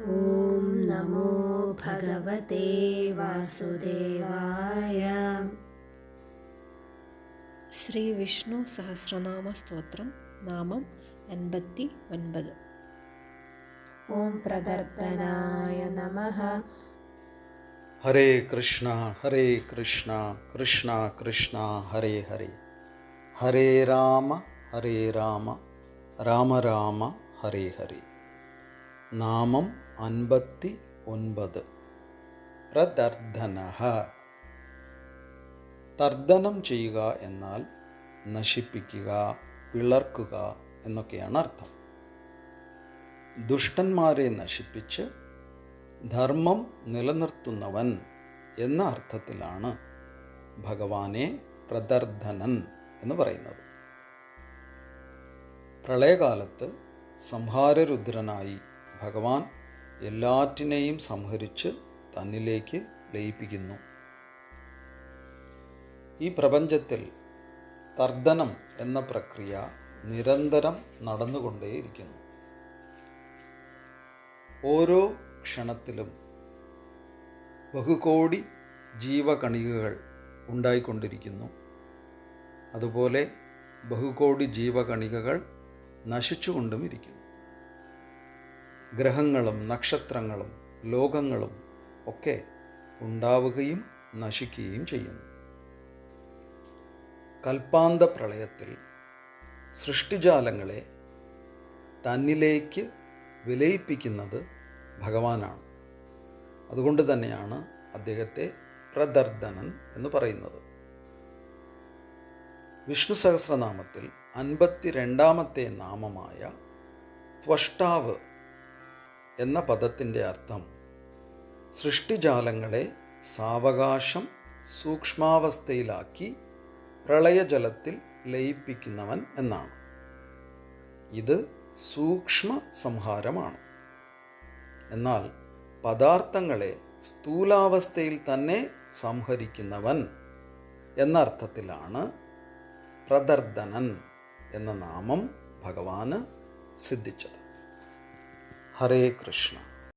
ॐ नमो भगवते वासुदेवाय। श्रीविष्णुसहस्रनामस्तोत्रं नाम ॐ प्रदर्तनाय नमः। हरे कृष्ण हरे कृष्ण कृष्ण कृष्ण हरे हरे। हरे राम हरे राम राम राम हरे हरे। നാമം അൻപത്തി ഒൻപത് പ്രദർധന തർദ്ദനം ചെയ്യുക എന്നാൽ നശിപ്പിക്കുക പിളർക്കുക എന്നൊക്കെയാണ് അർത്ഥം. ദുഷ്ടന്മാരെ നശിപ്പിച്ച് ധർമ്മം നിലനിർത്തുന്നവൻ എന്ന അർത്ഥത്തിലാണ് ഭഗവാനെ പ്രദർദ്ധനൻ എന്ന് പറയുന്നത്. പ്രളയകാലത്ത് സംഹാരരുദ്രനായി ഭഗവാൻ എല്ലാറ്റിനെയും സംഹരിച്ച് തന്നിലേക്ക് ലയിപ്പിക്കുന്നു. ഈ പ്രപഞ്ചത്തിൽ തർദ്ദനം എന്ന പ്രക്രിയ നിരന്തരം നടന്നുകൊണ്ടേയിരിക്കുന്നു. ഓരോ ക്ഷണത്തിലും ബഹുകോടി ജീവകണികകൾ ഉണ്ടായിക്കൊണ്ടിരിക്കുന്നു. അതുപോലെ ബഹുകോടി ജീവകണികകൾ നശിച്ചുകൊണ്ടും ഇരിക്കുന്നു ഗ്രഹങ്ങളും നക്ഷത്രങ്ങളും ലോകങ്ങളും ഒക്കെ ഉണ്ടാവുകയും നശിക്കുകയും ചെയ്യുന്നു. കൽപ്പാന്ത പ്രളയത്തിൽ സൃഷ്ടിജാലങ്ങളെ തന്നിലേക്ക് വിലയിപ്പിക്കുന്നത് ഭഗവാനാണ്. അതുകൊണ്ട് തന്നെയാണ് അദ്ദേഹത്തെ പ്രദർദനൻ എന്ന് പറയുന്നത്. വിഷ്ണു സഹസ്രനാമത്തിൽ അൻപത്തിരണ്ടാമത്തെ നാമമായ ത്വഷ്ടാവ് എന്ന പദത്തിന്റെ അർത്ഥം സൃഷ്ടിജാലങ്ങളെ സാവകാശം സൂക്ഷ്മാവസ്ഥയിലാക്കി പ്രളയജലത്തിൽ ലയിപ്പിക്കുന്നവൻ എന്നാണ്. ഇത് സൂക്ഷ്മ സംഹാരമാണ് എന്നാൽ പദാർത്ഥങ്ങളെ സ്ഥൂലാവസ്ഥയിൽ തന്നെ സംഹരിക്കുന്നവൻ എന്നർത്ഥത്തിലാണ് പ്രദർദനൻ എന്ന നാമം ഭഗവാന് സിദ്ധിച്ചത്. हरे कृष्णा।